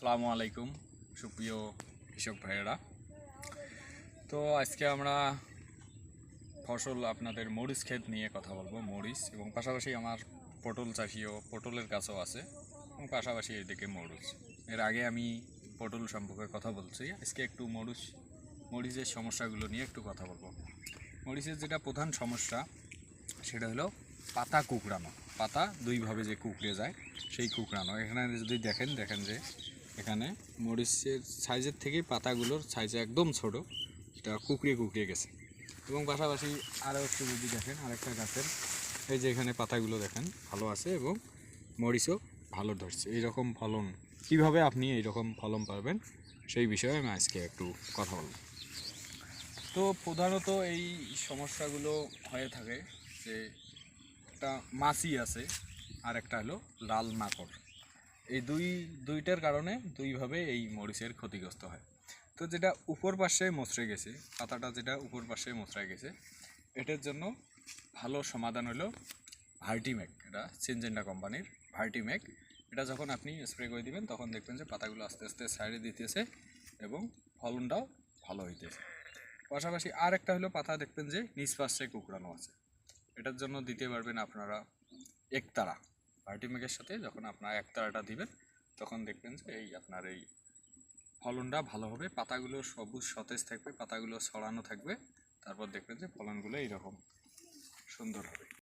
আসসালামু আলাইকুম, সুপ্রিয় কৃষক ভাইয়েরা। তো আজকে আমরা ফসল আপনাদের মরিচ ক্ষেত নিয়ে কথা বলব, মরিচ, এবং পাশাপাশি আমার পটল চাষিও, পটলের গাছও আছে, এবং পাশাপাশি এদিকে মরিচ। এর আগে আমি পটল সম্পর্কে কথা বলছি, আজকে একটু মরিচ, মরিচের সমস্যাগুলো নিয়ে একটু কথা বলব। মরিচের যেটা প্রধান সমস্যা, সেটা হলো পাতা কুকড়ানো। পাতা দুইভাবে যে কুকড়ে যায়, সেই কুকড়ানো। এখানে যদি দেখেন দেখেন যে এখানে মরিচের সাইজের থেকে পাতাগুলোর সাইজে একদম ছোট। এটা কুকড়িয়ে কুকড়িয়ে গেছে। এবং পাশাপাশি আরও একটু যদি দেখেন, আরেকটা গাছের এই যে এখানে পাতাগুলো দেখেন, ভালো আছে এবং মরিচও ভালো ধরছে। এইরকম ফলন, কীভাবে আপনি এইরকম ফলন পাবেন সেই বিষয়ে আমি আজকে একটু কথা বলব। তো প্রধানত এই সমস্যাগুলো হয়ে থাকে যে একটা মাছি আছে আর একটা হলো লাল মাকড়। এই দুই, দুইটার কারণে দুইভাবে এই মরিচের ক্ষতিগ্রস্ত হয়। তো যেটা উপর পাশে মচড়ে গেছে, পাতাটা যেটা উপর পাশে মচড়ে গেছে, এটার জন্য ভালো সমাধান হলো ভার্টিম্যাক, এটা সিনজেন্ডা কোম্পানির ভার্টিম্যাক। এটা যখন আপনি স্প্রে করে দিবেন, তখন দেখবেন যে পাতাগুলো আস্তে আস্তে সাইডে দিতেছে এবং ফলনটাও ভালো হইতেছে। পাশাপাশি আর একটা হলো পাতা, দেখবেন যে নিচ পাশে কুকড়ানো আছে। এটার জন্য দিতে পারবেন আপনারা একতারা। ভার্টিমেকের সাথে যখন আপনার একতারাটা দিবেন, তখন দেখবেন যে এই আপনার এই ফলনটা ভালো হবে পাতাগুলো সবুজ সতেজ থাকবে, পাতাগুলো ছড়ানো থাকবে, তারপর দেখবেন যে ফলনগুলো এইরকম সুন্দর হবে।